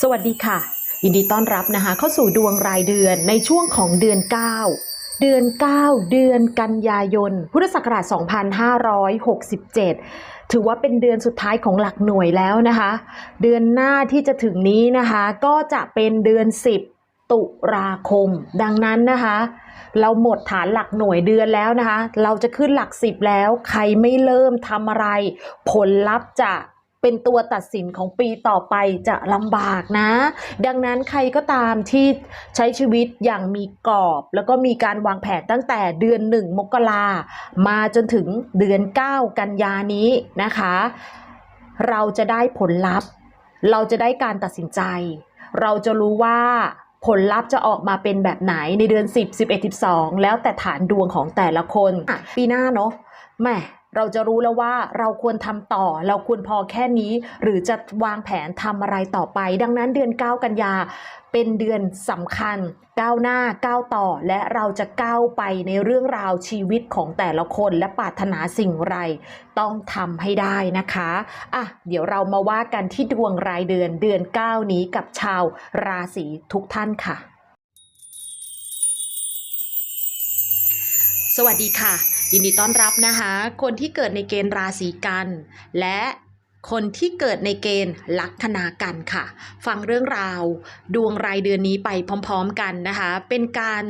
สวัสดีค่ะ ยินดีต้อนรับนะคะ เข้าสู่ดวงรายเดือนในช่วงของเดือน 9 เดือน 9 เดือนกันยายน พุทธศักราช 2567 ถือว่าเป็นเดือนสุดท้ายของหลักหน่วยแล้วนะคะ เดือนหน้าที่จะถึงนี้นะคะ ก็จะเป็นเดือน 10 ตุลาคม ดังนั้นนะคะ เราหมดฐานหลักหน่วยเดือนแล้วนะคะ เราจะขึ้นหลักสิบแล้ว ใครไม่เริ่มทำอะไร ผลลัพธ์จะ เป็นตัวตัดสินของปีต่อไปจะลำบากนะ ดังนั้นใครก็ตามที่ใช้ชีวิตอย่างมีกรอบ แล้วก็มีการวางแผนตั้งแต่เดือนหนึ่งมกรามาจนถึงเดือน 9 กันยานี้นะคะ เราจะได้ผลลัพธ์ เราจะได้การตัดสินใจ เราจะรู้ว่าผลลัพธ์จะออกมาเป็นแบบไหนในเดือน 10 11 12 แล้วแต่ฐานดวงของแต่ละคน ปีหน้าเนาะแม่ เราจะรู้แล้วว่าเราควรทำต่อ เราควรพอแค่นี้ หรือจะวางแผนทำอะไรต่อไป ดังนั้นเดือน 9 กันยาเป็นเดือนสำคัญก้าวหน้าก้าวต่อและเราจะก้าวไปในเรื่องราวชีวิตของแต่ละคนและปรารถนาสิ่งไร ต้องทำให้ได้นะคะอะเดี๋ยวเรามาว่ากันที่ดวงรายเดือนเดือน 9 นี้กับชาวราศีทุกท่านค่ะ สวัสดีค่ะ ยินดีต้อนรับนะคะ คนที่เกิดในเกณฑ์ราศีกัน และคนที่เกิดในเกณฑ์ลัคนากันค่ะ ฟังเรื่องราว ดวงรายเดือนนี้ไปพร้อม ๆ กันนะคะ เป็นการ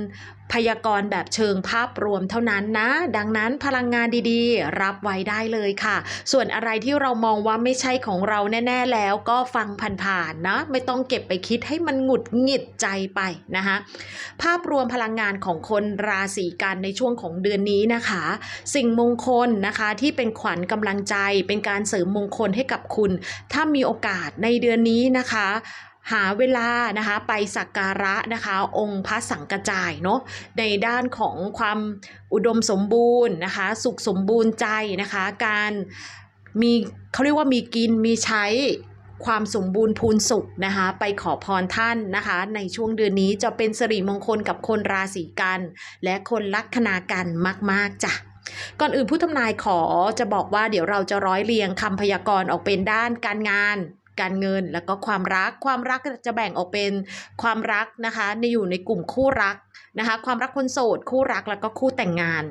พยากรณ์แบบเชิงภาพรวมเท่านั้นนะ ดังนั้นพลังงานดีๆ รับไว้ได้เลยค่ะ ส่วนอะไรที่เรามองว่าไม่ใช่ของเราแน่ ๆ แล้วก็ฟังผ่านๆนะ ไม่ต้องเก็บไปคิดให้มันหงุดหงิดใจไปนะคะภาพรวมพลังงานของคนราศีกันในช่วงของเดือนนี้นะคะ สิ่งมงคลนะคะที่เป็นขวัญกำลังใจ เป็นการเสริมมงคลให้กับคุณ ถ้ามีโอกาสในเดือนนี้นะคะ หาเวลานะคะไปสักการะนะคะ องค์พระสังกจายเนาะในด้านของความอุดมสมบูรณ์นะคะ สุขสมบูรณ์ใจนะคะ การมีเขาเรียกว่ามีกินมีใช้ความสมบูรณ์พูนสุขนะคะ ไปขอพรท่านนะคะ ในช่วงเดือนนี้จะเป็นสิริมงคลกับคนราศีกัน และคนลัคนากันมาก ๆจ้ะก่อนอื่นผู้ทำนายขอจะบอกว่าเดี๋ยวเราจะร้อยเรียงคำพยากรณ์ออกเป็นด้านการงาน การเงิน แล้วก็ความรัก ความรักจะแบ่งออกเป็นความรักนะคะในอยู่ในกลุ่มคู่รักนะคะ ความรักคนโสด คู่รักแล้วก็คู่แต่งงาน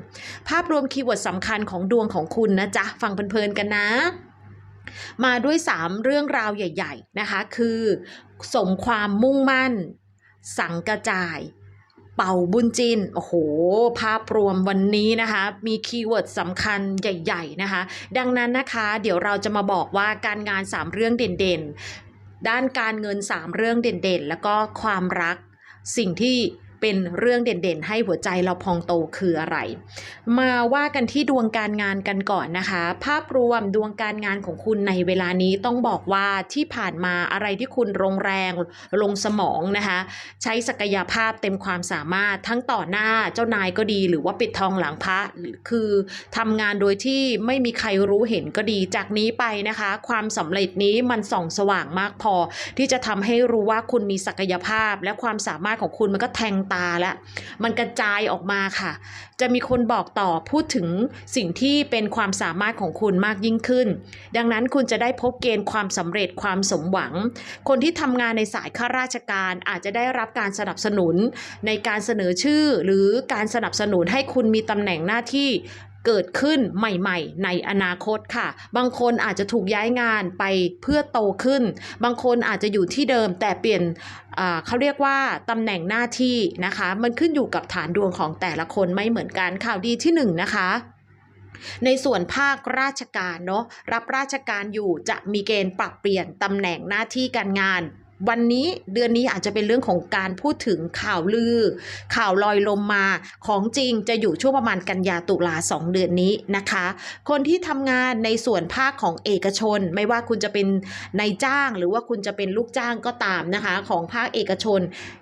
ภาพรวมคีย์เวิร์ดสำคัญของดวงของคุณนะจ๊ะฟังเพลินๆกันนะมาด้วย 3 เรื่องราวใหญ่ ๆ นะคะ คือ สมความมุ่งมั่น สังกระจาย เป่าบุญจินโอ้โห ภาพรวมวันนี้นะคะ มีคีย์เวิร์ดสำคัญใหญ่ ๆ นะคะ ดังนั้นนะคะ เดี๋ยวเราจะมาบอกว่าการงาน 3 เรื่องเด่นๆ ด้านการเงิน 3 เรื่องเด่นๆ แล้วก็ความรักสิ่งที่ เป็นเรื่องเด่นๆ ให้หัวใจเราพองโตคืออะไร มาว่ากันที่ดวงการงานกันก่อนนะคะ ภาพรวมดวงการงานของคุณในเวลานี้ต้องบอกว่าที่ผ่านมาอะไรที่คุณลงแรงลงสมองนะคะ ใช้ศักยภาพเต็มความสามารถทั้งต่อหน้าเจ้านายก็ดีหรือว่าปิดทองหลังพระคือทำงานโดยที่ไม่มีใครรู้เห็นก็ดีจากนี้ไปนะคะ ความสำเร็จนี้มันส่องสว่างมากพอ ที่จะทำให้รู้ว่าคุณมีศักยภาพและความสามารถของคุณมันก็แทงตาแล้วมันกระจายออกมาค่ะ จะมีคนบอกต่อพูดถึงสิ่งที่เป็นความสามารถของคุณมากยิ่งขึ้น ดังนั้นคุณจะได้พบเกณฑ์ความสำเร็จความสมหวัง คนที่ทำงานในสายข้าราชการอาจจะได้รับการสนับสนุนในการเสนอชื่อหรือการสนับสนุนให้คุณมีตำแหน่งหน้าที่ เกิดขึ้นใหม่ ๆ ในอนาคตค่ะ บางคนอาจจะถูกย้ายงานไปเพื่อโตขึ้น บางคนอาจจะอยู่ที่เดิมแต่เปลี่ยนอ่าเขาเรียกว่าตำแหน่งหน้าที่นะคะ มันขึ้นอยู่กับฐานดวงของแต่ละคนไม่เหมือนกันข่าวดีที่หนึ่งนะคะในส่วนภาคราชการเนาะรับราชการอยู่จะมีเกณฑ์ปรับเปลี่ยนตำแหน่งหน้าที่การงาน วันนี้เดือนนี้อาจจะเป็นเรื่องของการพูดถึงข่าวลือ ข่าวลอยลมมาของจริงจะอยู่ช่วงประมาณกันยาตุลาสองเดือนนี้นะคะ คนที่ทำงานในส่วนภาคของเอกชน ไม่ว่าคุณจะเป็นนายจ้าง หรือว่าคุณจะเป็นลูกจ้างก็ตามนะคะ ของภาคเอกชน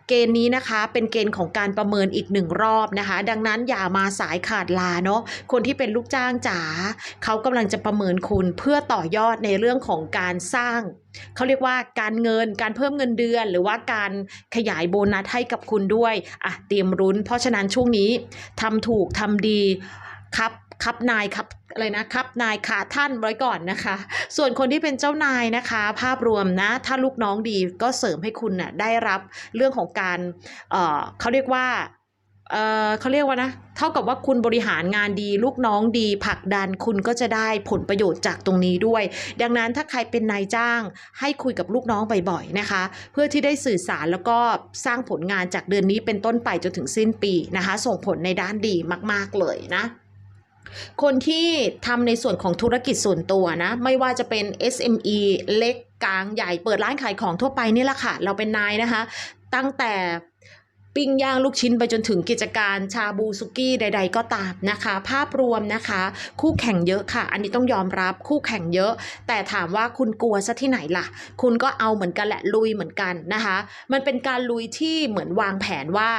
เกณฑ์นี้นะคะเป็นเกณฑ์ของการประเมินอีกหนึ่งรอบนะคะ ดังนั้นอย่ามาสายขาดลาเนาะคนที่เป็นลูกจ้างจ๋าเขากำลังจะประเมินคุณเพื่อต่อยอดในเรื่องของการสร้าง เขาเรียกว่าการเงินการเพิ่มเงินเดือน หรือว่าการขยายโบนัสให้กับคุณด้วยอะเตรียมรุ้น เพราะฉะนั้นช่วงนี้ทำถูกทำดีครับครับนายครับอะไรนะครับนายขาท่านไว้ก่อนนะคะ ส่วนคนที่เป็นเจ้านายนะคะ ภาพรวมนะ ถ้าลูกน้องดีก็เสริมให้คุณน่ะได้รับเรื่องของการเออเขาเรียกว่า เอ่อเขาเรียกว่านะ เท่ากับว่าคุณบริหารงานดีลูกน้องดีผลักดันคุณก็จะได้ผลประโยชน์จากตรงนี้ด้วย ดังนั้นถ้าใครเป็นนายจ้าง ให้คุยกับลูกน้องบ่อยๆนะคะ เพื่อที่ได้สื่อสารแล้วก็สร้างผลงานจากเดือนนี้เป็นต้นไปจนถึงสิ้นปีนะคะ ส่งผลในด้านดีมาก ๆ เลยนะคนที่ทำในส่วนของธุรกิจส่วนตัวนะ ไม่ว่าจะเป็น SME เล็กกลางใหญ่เปิดร้านขายของทั่วไปนี่แหละค่ะ เราเป็นนายนะคะ ตั้งแต่ ปิ้งย่างลูกชิ้นไปจนถึงกิจการชาบูสุกี้ใด ๆ ก็ตามนะคะ ภาพรวมนะคะ คู่แข่งเยอะค่ะ อันนี้ต้องยอมรับคู่แข่งเยอะ แต่ถามว่าคุณกลัวซะที่ไหนล่ะ คุณก็เอาเหมือนกันแหละลุยเหมือนกันนะคะ มันเป็นการลุยที่เหมือนวางแผนว่า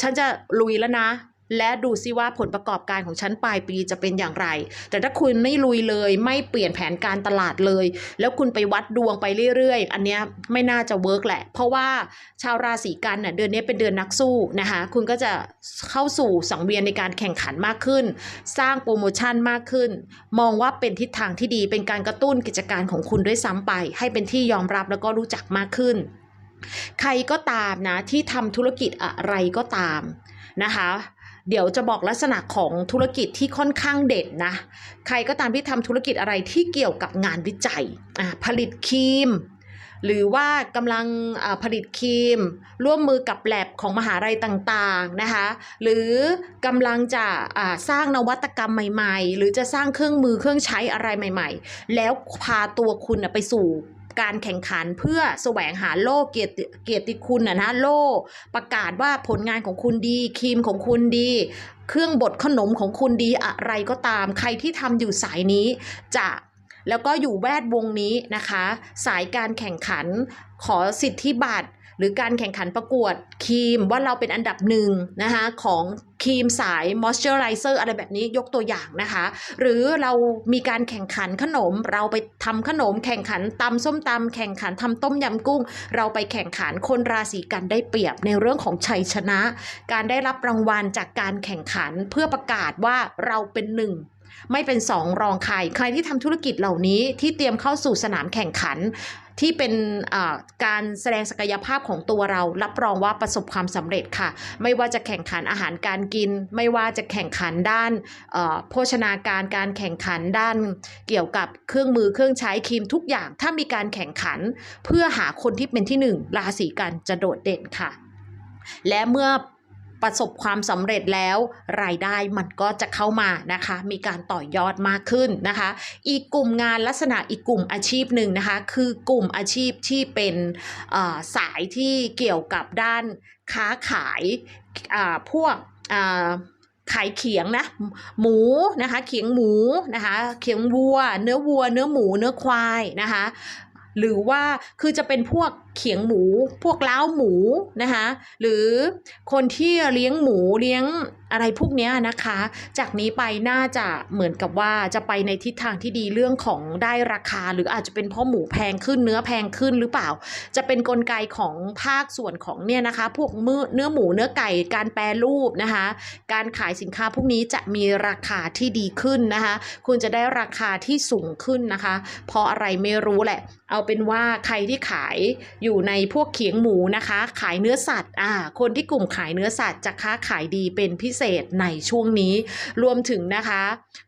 ฉันจะลุยแล้วนะ และดูซิว่าผลประกอบการของฉันปลายปีจะเป็นอย่างไร แต่ถ้าคุณไม่ลุยเลยไม่เปลี่ยนแผนการตลาดเลย แล้วคุณไปวัดดวงไปเรื่อยๆ อันเนี้ยไม่น่าจะเวิร์กแหละ เพราะว่าชาวราศีกันเน่ะเดือนนี้เป็นเดือนนักสู้นะคะ คุณก็จะเข้าสู่สังเวียนในการแข่งขันมากขึ้น สร้างโปรโมชั่นมากขึ้น มองว่าเป็นทิศทางที่ดีเป็นการกระตุ้นกิจการของคุณด้วยซ้ำไป ให้เป็นที่ยอมรับแล้วก็รู้จักมากขึ้น ใครก็ตามนะที่ทำธุรกิจอะไรก็ตามนะคะ เดี๋ยวจะบอกลักษณะของธุรกิจที่ค่อนข้างเด่นนะ ใครก็ตามที่ทำธุรกิจอะไรที่เกี่ยวกับงานวิจัยผลิตครีม หรือว่ากำลังผลิตครีม ร่วมมือกับแลบของมหาลัยต่างๆนะคะหรือกำลังจะสร้างนวัตกรรมใหม่ ๆ หรือจะสร้างเครื่องมือเครื่องใช้อะไรใหม่ ๆ แล้วพาตัวคุณไปสู่ การแข่งขันเพื่อแสวงหาโล่เกียรติเกียรติคุณนะนะโล่ประกาศว่าผลงานของคุณดีครีมของคุณดี เครื่องบดขนมของคุณดีอะไรก็ตาม ใครที่ทำอยู่สายนี้จะแล้วก็อยู่แวดวงนี้นะคะ สายการแข่งขันขอสิทธิบัตร หรือการแข่งขันประกวดครีมว่าเราเป็นอันดับหนึ่งนะคะของครีมสายมอสเจอไรเซอร์อะไรแบบนี้ยกตัวอย่างนะคะ หรือเรามีการแข่งขันขนม เราไปทำขนม แข่งขันตำส้มตำแข่งขันทำต้มยำกุ้ง เราไปแข่งขันคนราศีกันได้เปรียบในเรื่องของชัยชนะ การได้รับรางวัลจากการแข่งขันเพื่อประกาศว่าเราเป็นหนึ่งไม่เป็นสองรองใครใครที่ทำธุรกิจเหล่านี้ที่เตรียมเข้าสู่สนามแข่งขัน ที่เป็นการแสดงศักยภาพของตัวเรา รับรองว่าประสบความสำเร็จค่ะ ไม่ว่าจะแข่งขันอาหารการกิน ไม่ว่าจะแข่งขันด้านโภชนาการการแข่งขันด้านเกี่ยวกับเครื่องมือเครื่องใช้ครีมทุกอย่าง ถ้ามีการแข่งขัน เพื่อหาคนที่เป็นที่หนึ่งราศีกันจะโดดเด่นค่ะ และเมื่อ ประสบความสำเร็จแล้ว รายได้มันก็จะเข้ามานะคะ มีการต่อยอดมากขึ้นนะคะ อีกกลุ่มงานลักษณะอีกกลุ่มอาชีพหนึ่งนะคะ คือกลุ่มอาชีพที่เป็นสายที่เกี่ยวกับด้านค้าขายพวกขายเขียงนะหมูนะคะเขียงหมูนะคะเขียงวัว เนื้อวัว เนื้อหมูเนื้อควายนะคะ หรือว่าคือจะเป็นพวกเขียงหมู พวกล้าวหมูนะคะหรือคนที่เลี้ยงหมูเลี้ยงอะไรพวกนี้นะคะ จากนี้ไปน่าจะเหมือนกับว่าจะไปในทิศทางที่ดีเรื่องของได้ราคา หรืออาจจะเป็นเพราะหมูแพงขึ้นเนื้อแพงขึ้นหรือเปล่า จะเป็นนกลไกของภาคส่วนของเนี่ยนะคะ พวกมือเนื้อหมูเนื้อไก่การแปรรูปนะคะ การขายสินค้าพวกนี้จะมีราคาที่ดีขึ้นนะคะ คุณจะได้ราคาที่สูงขึ้นนะคะ เพราะอะไรไม่รู้แหละ เอาเป็นว่าใครที่ขายอยู่ในพวกเขียงหมูนะคะ ขายเนื้อสัตว์อ่าคนที่กลุ่มขายเนื้อสัตว์จะค้าขายดีเป็นพิเศษในช่วงนี้ รวมถึงนะคะ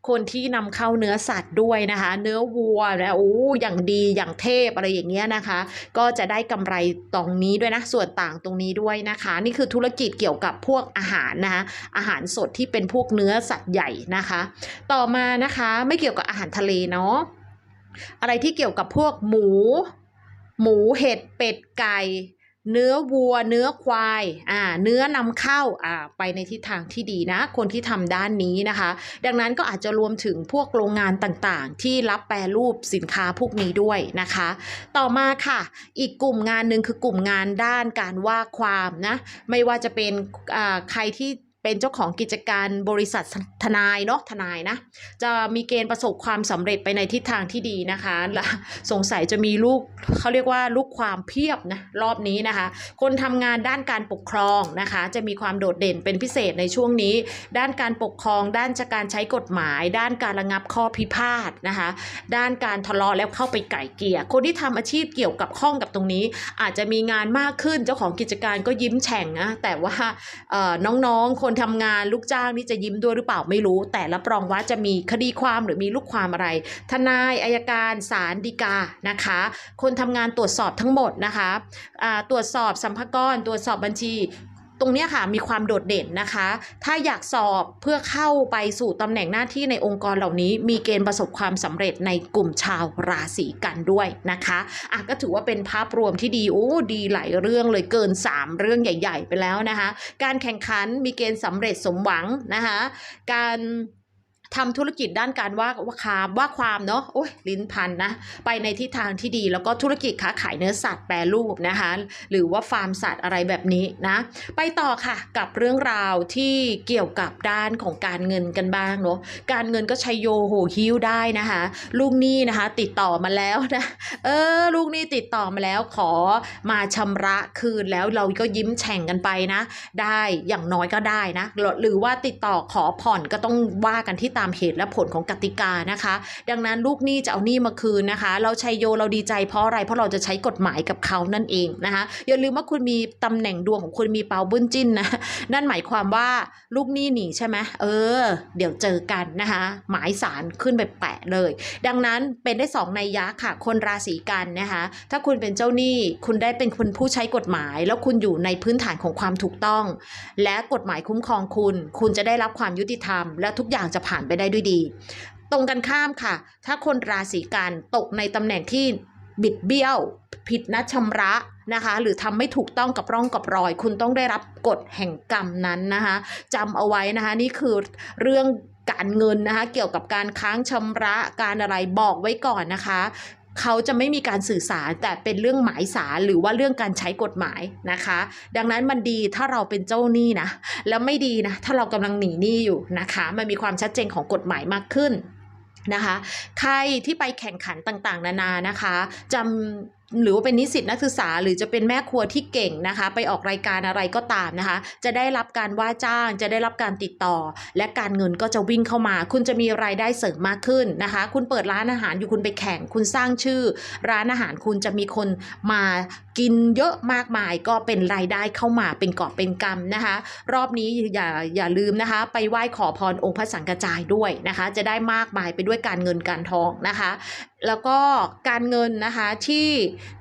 คนที่นำเข้าเนื้อสัตว์ด้วยนะคะ เนื้อวัวนะโอ้อย่างดีอย่างเทพอะไรอย่างเงี้ยนะคะ ก็จะได้กำไรตรงนี้ด้วยนะส่วนต่างตรงนี้ด้วยนะคะ นี่คือธุรกิจเกี่ยวกับพวกอาหารนะคะอาหารสดที่เป็นพวกเนื้อสัตว์ใหญ่นะคะ ต่อมานะคะไม่เกี่ยวกับอาหารทะเลเนาะอะไรที่เกี่ยวกับพวกหมู หมูเห็ดเป็ดไก่ เนื้อวัว เนื้อควายอ่าเนื้อนำเข้าอ่าไปในทิศทางที่ดีนะ คนที่ทำด้านนี้นะคะ ดังนั้นก็อาจจะรวมถึงพวกโรงงานต่างๆ ที่รับแปรรูปสินค้าพวกนี้ด้วยนะคะ ต่อมาค่ะ อีกกลุ่มงานหนึ่งคือกลุ่มงานด้านการว่าความนะ ไม่ว่าจะเป็นอ่าใครที่ เป็นเจ้าของกิจการบริษัททนายเนาะทนายนะ จะมีเกณฑ์ประสบความสำเร็จไปในทิศทางที่ดีนะคะและสงสัยจะมีลูกเขาเรียกว่าลูกความเพียบนะรอบนี้นะคะ คนทำงานด้านการปกครองนะคะ จะมีความโดดเด่นเป็นพิเศษในช่วงนี้ ด้านการปกครอง ด้านการใช้กฎหมาย ด้านการระงับข้อพิพาทนะคะ ด้านการทะเลาะแล้วเข้าไปไก่เกี่ยคนที่ทำอาชีพเกี่ยวกับข้องกับตรงนี้ อาจจะมีงานมากขึ้นเจ้าของกิจการก็ยิ้มแฉ่งนะแต่ว่าน้องๆคนนทำงานลูกจ้างนี่จะยิ้มด้วยหรือเปล่าไม่รู้ แต่รับรองว่าจะมีคดีความหรือมีลูกความอะไร ทนายอายการศาลฎีกานะคะ คนทำงานตรวจสอบทั้งหมดนะคะตรวจสอบสัมภาระตรวจสอบบัญชี ตรงนี้ค่ะมีความโดดเด่นนะคะ ถ้าอยากสอบเพื่อเข้าไปสู่ตำแหน่งหน้าที่ในองค์กรเหล่านี้ มีเกณฑ์ประสบความสำเร็จในกลุ่มชาวราศีกันด้วยนะคะอะก็ถือว่าเป็นภาพรวมที่ดีโอ้ดีหลายเรื่องเลยเกิน 3 เรื่องใหญ่ ๆ ไปแล้วนะคะ การแข่งขันมีเกณฑ์สำเร็จสมหวังนะคะการ ทำธุรกิจด้านการว่าว่าความว่าความเนาะโอ้ยลิ้นพันนะไปในทิศทางที่ดี แล้วก็ธุรกิจค้าขายเนื้อสัตว์แปรรูปนะคะหรือว่าฟาร์มสัตว์อะไรแบบนี้นะ ไปต่อค่ะกับเรื่องราวที่เกี่ยวกับด้านของการเงินกันบ้างเนาะการเงินก็ใช้โยโหฮิ้วได้นะคะลูกหนี้นะคะ ติดต่อมาแล้วนะเออลูกหนี้ติดต่อมาแล้วขอมาชำระคืนแล้วเราก็ยิ้มแฉ่งกันไปนะ ได้อย่างน้อยก็ได้นะหรือหรือว่าติดต่อขอผ่อนก็ต้องว่ากันที่ตามเหตุและผลของกติกานะคะ ดังนั้นลูกหนี้จะเอาหนี้มาคืนนะคะ เราชัยโยเราดีใจเพราะอะไรเพราะเราจะใช้กฎหมายกับเขานั่นเองนะคะอย่าลืมว่าคุณมีตำแหน่งดวงของคุณมีเปาบุญจิ้นนะนั่นหมายความว่าลูกหนี้หนีใช่ไหมเออ เดี๋ยวเจอกันนะคะหมายสารขึ้นไปแปะเลย ดังนั้นเป็นได้สองในยยะค่ะ คนราศีกันนะคะถ้าคุณเป็นเจ้าหนี้คุณได้เป็นคนผู้ใช้กฎหมาย แล้วคุณอยู่ในพื้นฐานของความถูกต้อง และกฎหมายคุ้มครองคุณ คุณจะได้รับความยุติธรรม และทุกอย่างจะผ่านไปได้ด้วยดี ตรงกันข้ามค่ะ ถ้าคนราศีกันตกในตำแหน่งที่บิดเบี้ยว ผิดนัดชำระนะคะ หรือทำไม่ถูกต้องกับร่องกับรอย คุณต้องได้รับกฎแห่งกรรมนั้นนะคะจำเอาไว้นะคะ นี่คือเรื่องการเงินนะคะ เกี่ยวกับการค้างชำระการอะไรบอกไว้ก่อนนะคะ เขาจะไม่มีการสื่อสารแต่เป็นเรื่องหมายสารหรือว่าเรื่องการใช้กฎหมายนะคะ ดังนั้นมันดีถ้าเราเป็นเจ้าหนี้นะ แล้วไม่ดีนะถ้าเรากำลังหนีหนี้อยู่นะคะ มันมีความชัดเจนของกฎหมายมากขึ้นนะคะ ใครที่ไปแข่งขันต่างๆ นานานะคะจำ หรือว่าเป็นนิสิตนักศึกษาหรือจะเป็นแม่ครัวที่เก่งนะคะ ไปออกรายการอะไรก็ตามนะคะ จะได้รับการว่าจ้าง จะได้รับการติดต่อ และการเงินก็จะวิ่งเข้ามา คุณจะมีรายได้เสริมมากขึ้นนะคะ คุณเปิดร้านอาหารอยู่คุณไปแข่ง คุณสร้างชื่อ ร้านอาหารคุณจะมีคนมากินเยอะมากมายก็เป็นรายได้เข้ามาเป็นกอบเป็นกำนะคะ รอบนี้อย่าอย่าลืมนะคะ ไปไหว้ขอพรองค์พระสังกระจายด้วยนะคะ จะได้มากมายไปด้วยการเงินการทองนะคะ แล้วก็การเงินนะคะที่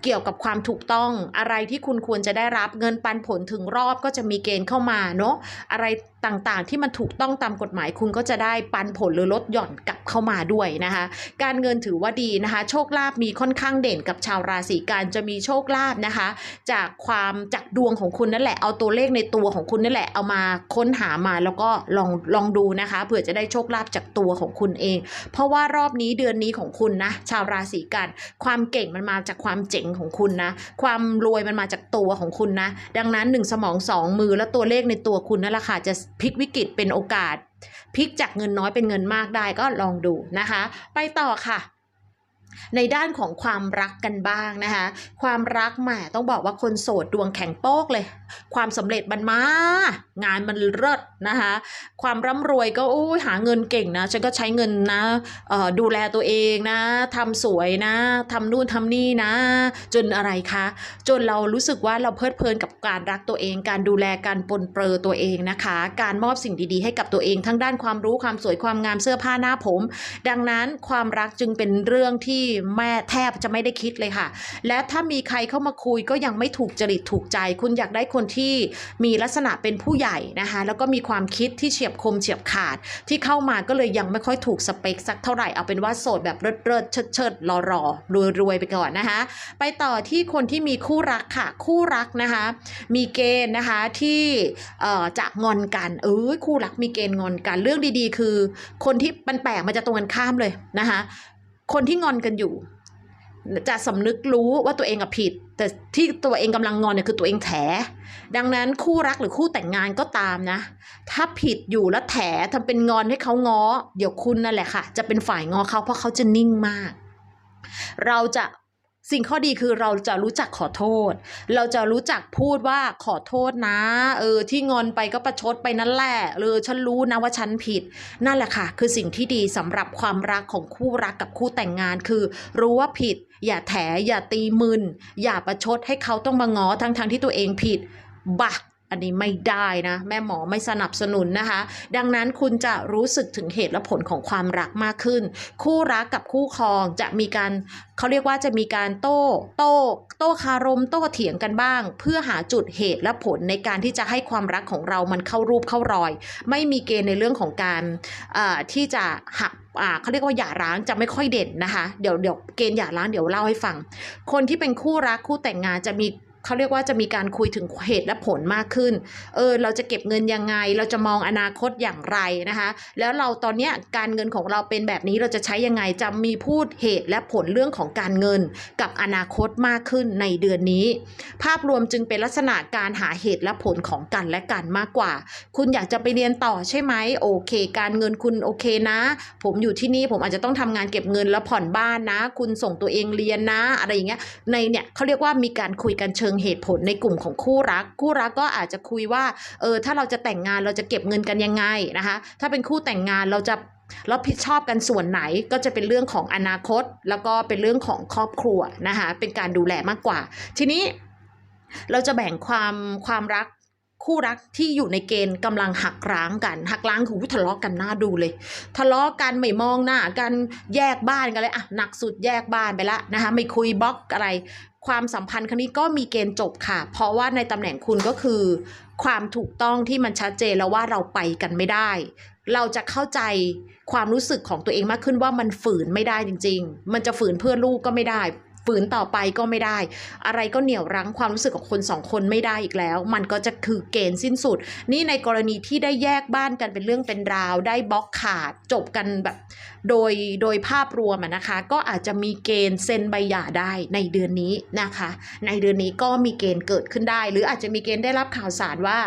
เกี่ยวกับความถูกต้องอะไรที่คุณควรจะได้รับเงินปันผลถึงรอบก็จะมีเกณฑ์เข้ามาเนาะอะไรต่างๆ ที่มันถูกต้องตามกฎหมายคุณก็จะได้ปันผลหรือลดหย่อนกลับเข้ามาด้วยนะคะ การเงินถือว่าดีนะคะ โชคลาภมีค่อนข้างเด่นกับชาวราศีกันจะมีโชคลาภนะคะ จากความจากดวงของคุณนั่นแหละเอาตัวเลขในตัวของคุณนั่นแหละเอามาค้นหามาแล้วก็ลองลองดูนะคะเผื่อจะได้โชคลาภจากตัวของคุณเอง เพราะว่ารอบนี้เดือนนี้ของคุณนะชาวราศีกัน ความเก่งมันมาจากความเจ๋งของคุณนะ ความรวยมันมาจากตัวของคุณนะ ดังนั้นหนึ่งสมองสองมือและตัวเลขในตัวคุณนั่นแหละค่ะจะพลิกวิกฤตเป็นโอกาสพลิกจากเงินน้อยเป็นเงินมากได้ก็ลองดูนะคะ ไปต่อค่ะ ในด้านของความรักกันบ้างนะคะ ความรักแหมต้องบอกว่าคนโสดดวงแข็งโป๊กเลย ความสำเร็จมันมา งานมันเลิศนะคะ ความร่ำรวยก็โอ้ยหาเงินเก่งนะ ฉันก็ใช้เงินนะดูแลตัวเองนะทำสวยนะทำนู่นทำนี่นะ จนอะไรคะ จนเรารู้สึกว่าเราเพลิดเพลินกับการรักตัวเอง การดูแลการปนเปื้อตัวเองนะคะ การมอบสิ่งดีๆ ให้กับตัวเองทั้งด้านความรู้ความสวยความงามเสื้อผ้าหน้าผม ดังนั้นความรักจึงเป็นเรื่องที่แม่แทบจะไม่ได้คิดเลยค่ะ และถ้ามีใครเข้ามาคุยก็ยังไม่ถูกจริตถูกใจ คุณอยากได้คนที่มีลักษณะเป็นผู้ใหญ่นะคะแล้วก็มีความคิดที่เฉียบคมเฉียบขาด ที่เข้ามาก็เลยยังไม่ค่อยถูกสเปคสักเท่าไหร่เอาเป็นว่าโสดแบบเลิศเลิศเชิดเชิดรอรอรวยรวยๆไปก่อนนะคะ ไปต่อที่คนที่มีคู่รักค่ะ คู่รักนะคะ มีเกณฑ์นะคะที่จะงอนกันเอ้ยคู่รักมีเกณฑ์งอนกันเรื่องดีๆ คือ คนที่มันแปลกมันจะตรงกันข้ามเลยนะคะ คนที่งอนกันอยู่ จะสำนึกรู้ว่าตัวเองอะผิด แต่ที่ตัวเองกำลังงอนเนี่ยคือตัวเองแถ ดังนั้นคู่รักหรือคู่แต่งงานก็ตามนะ ถ้าผิดอยู่แล้วแถทำเป็นงอนให้เขาง้อ เดี๋ยวคุณนั่นแหละค่ะ จะเป็นฝ่ายง้อเขาเพราะเขาจะนิ่งมาก เราจะ สิ่งข้อดีคือเราจะรู้จักขอโทษ เราจะรู้จักพูดว่าขอโทษนะ เออ ที่งอนไปก็ประชดไปนั่นแหละเออฉันรู้นะว่าฉันผิด นั่นแหละค่ะ คือสิ่งที่ดีสำหรับความรักของคู่รักกับคู่แต่งงานคือ รู้ว่าผิด อย่าแถอย่าตีมึนอย่าประชดให้เขาต้องมาง้อทั้งทงๆที่ตัวเองผิดบัก อันนี้ไม่ได้นะ แม่หมอไม่สนับสนุนนะคะ ดังนั้นคุณจะรู้สึกถึงเหตุและผลของความรักมากขึ้น คู่รักกับคู่ครองจะมีการเขาเรียกว่าจะมีการโต้โต้โต้คารม โต้เถียงกันบ้าง เพื่อหาจุดเหตุและผลในการที่จะให้ความรักของเรามันเข้ารูปเข้ารอย ไม่มีเกณฑ์ในเรื่องของการอ่าที่จะหักอ่าเขาเรียกว่าหย่าร้างจะไม่ค่อยเด่นนะคะ เดี๋ยวเดี๋ยวเกณฑ์หย่าร้างเดี๋ยวเล่าให้ฟัง คนที่เป็นคู่รักคู่แต่งงานจะมี เขาเรียกว่าจะมีการคุยถึงเหตุและผลมากขึ้น เออ เราจะเก็บเงินยังไง เราจะมองอนาคตอย่างไรนะคะ แล้วเราตอนเนี้ยการเงินของเราเป็นแบบนี้เราจะใช้ยังไง จะมีพูดเหตุและผลเรื่องของการเงินกับอนาคตมากขึ้นในเดือนนี้ ภาพรวมจึงเป็นลักษณะการหาเหตุและผลของกันและกันมากกว่า คุณอยากจะไปเรียนต่อใช่ไหมโอเค การเงินคุณโอเคนะ ผมอยู่ที่นี่ผมอาจจะต้องทำงานเก็บเงินแล้วผ่อนบ้านนะ คุณส่งตัวเองเรียนนะ อะไรอย่างเงี้ยในเนี่ยเขาเรียกว่ามีการคุยกันเชิงเหตุผลในกลุ่มของคู่รัก คู่รักก็อาจจะคุยว่าเออถ้าเราจะแต่งงานเราจะเก็บเงินกันยังไงนะคะ ถ้าเป็นคู่แต่งงานเราจะรับผิดชอบกันส่วนไหนก็จะเป็นเรื่องของอนาคต แล้วก็เป็นเรื่องของครอบครัวนะคะเป็นการดูแลมากกว่า ทีนี้เราจะแบ่งความความรัก คู่รักที่อยู่ในเกณฑ์กำลังหักร้างกัน หักร้างคือวิทะเลาะกันหน้าดูเลย ทะเลาะกันไม่มองหน้ากันแยกบ้านกันเลยอะหนักสุดแยกบ้านไปละนะคะไม่คุยบล็อกอะไร ความสัมพันธ์ครั้งนี้ก็มีเกณฑ์จบค่ะ เพราะว่าในตำแหน่งคุณก็คือ ความถูกต้องที่มันชัดเจนแล้วว่าเราไปกันไม่ได้ เราจะเข้าใจความรู้สึกของตัวเองมากขึ้นว่ามันฝืนไม่ได้จริง ๆ มันจะฝืนเพื่อลูกก็ไม่ได้ ฝืนต่อไปก็ไม่ได้ อะไรก็เหนี่ยวรั้งความรู้สึกของคนสองคนไม่ได้อีกแล้ว มันก็จะคือเกณฑ์สิ้นสุด นี่ในกรณีที่ได้แยกบ้านกันเป็นเรื่องเป็นราว ได้บล็อกขาดจบกันแบบโดยโดยภาพรวมนะคะ ก็อาจจะมีเกณฑ์เซ็นใบหย่าได้ในเดือนนี้นะคะ ในเดือนนี้ก็มีเกณฑ์เกิดขึ้นได้ หรืออาจจะมีเกณฑ์ได้รับข่าวสารว่า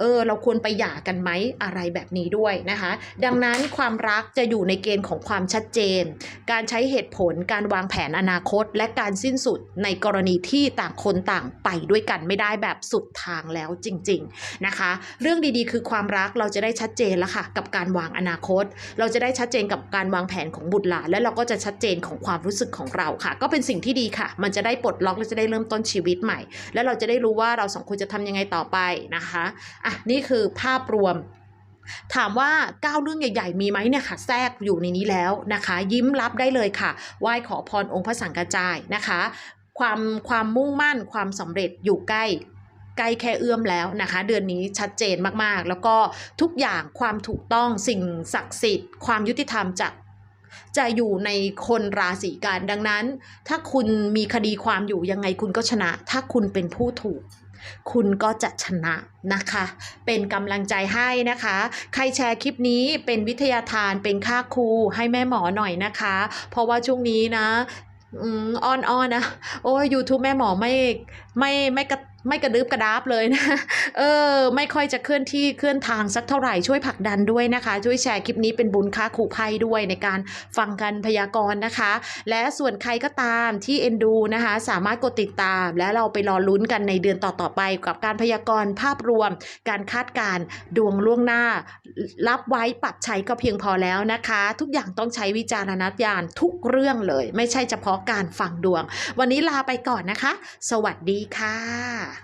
เออเราควรไปหย่ากันไหมอะไรแบบนี้ด้วยนะคะ ดังนั้นความรักจะอยู่ในเกณฑ์ของความชัดเจน การใช้เหตุผลการวางแผนอนาคต และการสิ้นสุดในกรณีที่ต่างคนต่างไปด้วยกันไม่ได้แบบสุดทางแล้วจริง ๆนะคะ เรื่องดีๆ คือความรักเราจะได้ชัดเจนแล้วค่ะกับการวางอนาคต เราจะได้ชัดเจนกับการวางางแผนของบุตรหลานและเราก็จะชัดเจนของความรู้สึกของเราค่ะ ก็เป็นสิ่งที่ดีค่ะ มันจะได้ปลดล็อกและจะได้เริ่มต้นชีวิตใหม่ แล้วเราจะได้รู้ว่าเราสองคนจะทำยังไงต่อไปนะคะอะนี่คือภาพรวมถามว่าก้าวเรื่องใหญ่ ๆ มีไหมเนี่ยค่ะแทรกอยู่ในนี้แล้วนะคะ ยิ้มรับได้เลยค่ะไหว้ขอพรองค์พระสังฆจายนะคะ ความความมุ่งมั่นความสำเร็จอยู่ใกล้ใกล้แค่เอื้อมแล้วนะคะ เดือนนี้ชัดเจนมากๆ แล้วก็ทุกอย่างความถูกต้องสิ่งศักดิ์สิทธิ์ ความยุติธรรมจะ จะอยู่ในคนราศีกันดังนั้น ถ้าคุณมีคดีความอยู่ยังไงคุณก็ชนะ ถ้าคุณเป็นผู้ถูก คุณก็จะชนะนะคะ เป็นกำลังใจให้นะคะ ใครแชร์คลิปนี้เป็นวิทยาทานเป็นค่าครูให้แม่หมอหน่อยนะคะ เพราะว่าช่วงนี้นะอ้อนอ้อนนะ โอ้ย YouTube แม่หมอไม่ไม่ไม่กระ ไม่กระดึบกระดาบเลยนะ เออ ไม่ค่อยจะเคลื่อนที่เคลื่อนทางสักเท่าไหร่ช่วยผลักดันด้วยนะคะ ช่วยแชร์คลิปนี้เป็นบุญค่าขู่ภัยด้วยในการฟังกันพยากรณ์นะคะ และส่วนใครก็ตามที่เอ็นดูนะคะ สามารถกดติดตาม และเราไปรอลุ้นกันในเดือนต่อๆไป กับการพยากรณ์ภาพรวม การคาดการดวงล่วงหน้า รับไว้ปรับใช้ก็เพียงพอแล้วนะคะ ทุกอย่างต้องใช้วิจารณญาณทุกเรื่องเลย ไม่ใช่เฉพาะการฟังดวง วันนี้ลาไปก่อนนะคะ สวัสดีค่ะ